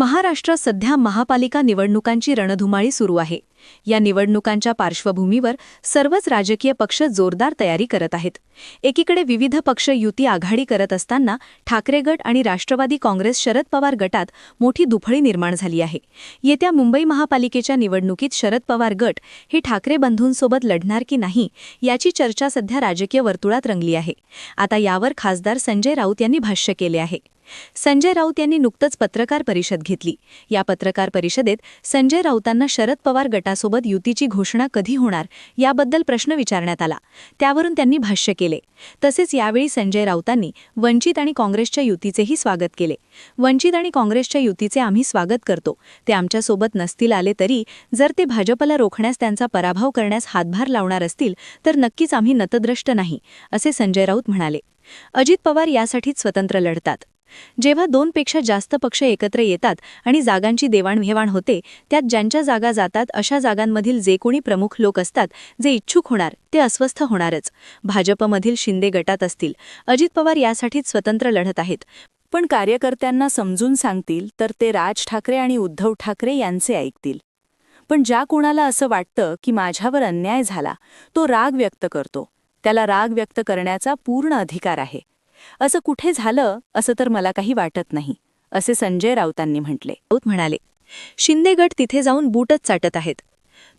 महाराष्ट्रात सध्या महापालिका निवडणुकांची रणधुमाळी सुरू आहे. या निवडणुकांच्या पार्श्वभूमीवर सर्वच राजकीय पक्ष जोरदार तयारी करत आहेत. एकीकडे विविध पक्ष युती आघाडी करत असताना ठाकरे गट आणि राष्ट्रवादी काँग्रेस शरद पवार गटात मोठी दुफळी निर्माण झाली आहे. येत्या मुंबई महापालिकेच्या निवडणुकीत शरद पवार गट हे ठाकरे बंधूंसोबत लढणार की नाही याची चर्चा सध्या राजकीय वर्तुळात रंगली आहे. आता यावर खासदार संजय राऊत यांनी भाष्य केले आहे. संजय राऊत यांनी नुकतंच पत्रकार परिषद घेतली. या पत्रकार परिषदेत संजय राऊतांना शरद पवार गटासोबत युतीची घोषणा कधी होणार याबद्दल प्रश्न विचारण्यात आला. त्यावरून त्यांनी भाष्य केले. तसेच यावेळी संजय राऊतांनी वंचित आणि काँग्रेसच्या युतीचेही स्वागत केले. वंचित आणि काँग्रेसच्या युतीचे आम्ही स्वागत करतो. ते आमच्यासोबत नसतील आले तरी जर ते भाजपला रोखण्यास त्यांचा पराभव करण्यास हातभार लावणार असतील तर नक्कीच आम्ही नतद्रष्ट नाही असे संजय राऊत म्हणाले. अजित पवार यासाठीच स्वतंत्र लढतात. जेव्हा दोनपेक्षा जास्त पक्ष एकत्र येतात आणि जागांची देवाणघेवाण होते त्यात ज्यांच्या जागा जातात अशा जागांमधील जे कोणी प्रमुख लोक असतात जे इच्छुक होणार ते अस्वस्थ होणारच. भाजपमधील शिंदे गटात असतील. अजित पवार यासाठीच स्वतंत्र लढत आहेत. पण कार्यकर्त्यांना समजून सांगतील तर ते राज ठाकरे आणि उद्धव ठाकरे यांचे ऐकतील. पण ज्या कोणाला असं वाटतं की माझ्यावर अन्याय झाला तो राग व्यक्त करतो. त्याला राग व्यक्त करण्याचा पूर्ण अधिकार आहे. असं कुठे झालं असं तर मला काही वाटत नाही असे संजय राऊतांनी म्हटले. राऊत म्हणाले शिंदे गट तिथे जाऊन बूटच चाटत आहेत.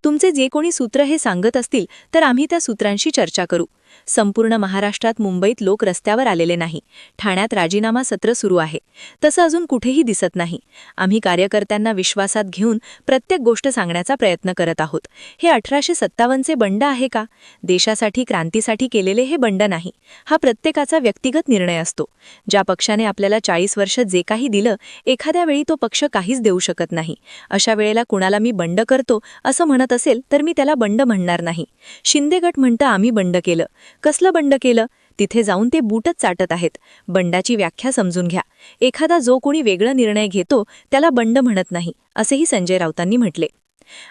तुमचे जे कोणी सूत्र हे सांगत असतील तर आम्ही त्या सूत्रांशी चर्चा करू. संपूर्ण महाराष्ट्रात मुंबईत लोक रस्त्यावर आलेले नाही. ठाण्यात राजीनामा सत्र सुरू आहे. तसं अजून कुठेही दिसत नाही. आम्ही कार्यकर्त्यांना विश्वासात घेऊन प्रत्येक गोष्ट सांगण्याचा प्रयत्न करत आहोत. हे अठराशे सत्तावन्नचे बंड आहे का? देशासाठी क्रांतीसाठी केलेले हे बंड नाही. हा प्रत्येकाचा व्यक्तिगत निर्णय असतो. ज्या पक्षाने आपल्याला चाळीस वर्ष जे काही दिलं एखाद्या वेळी तो पक्ष काहीच देऊ शकत नाही. अशा वेळेला कुणाला मी बंड करतो असं म्हणत असेल तर मी त्याला बंड म्हणणार नाही. शिंदे गट म्हणतं आम्ही बंड केलं. कसलं बंड केलं? तिथे जाऊन ते बूटच चाटत आहेत. बंडाची व्याख्या समजून घ्या. एखादा जो कोणी वेगळा निर्णय घेतो त्याला बंड म्हणत नाही असेही संजय राऊतांनी म्हटले.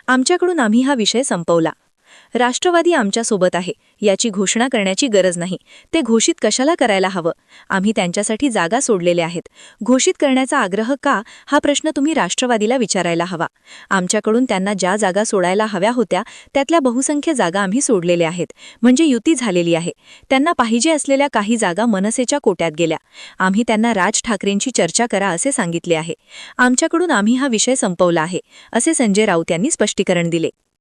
आमच्याकडून आम्ही हा विषय संपवला. राष्ट्रवादी आमच्यासोबत आहे याची घोषणा करण्याची गरज नाही. ते घोषित कशाला करायला हवं? आम्ही त्यांच्यासाठी जागा सोडलेल्या आहेत. घोषित करण्याचा आग्रह का? हा प्रश्न तुम्ही राष्ट्रवादीला विचारायला हवा. आमच्याकडून त्यांना ज्या जागा सोडायला हव्या होत्या त्यातल्या बहुसंख्य जागा आम्ही सोडलेल्या आहेत. म्हणजे युती झालेली आहे. त्यांना पाहिजे असलेल्या काही जागा मनसेच्या कोट्यात गेल्या. आम्ही त्यांना राज ठाकरेंची चर्चा करा असे सांगितले आहे. आमच्याकडून आम्ही हा विषय संपवला आहे असे संजय राऊत यांनी स्पष्टीकरण दिले.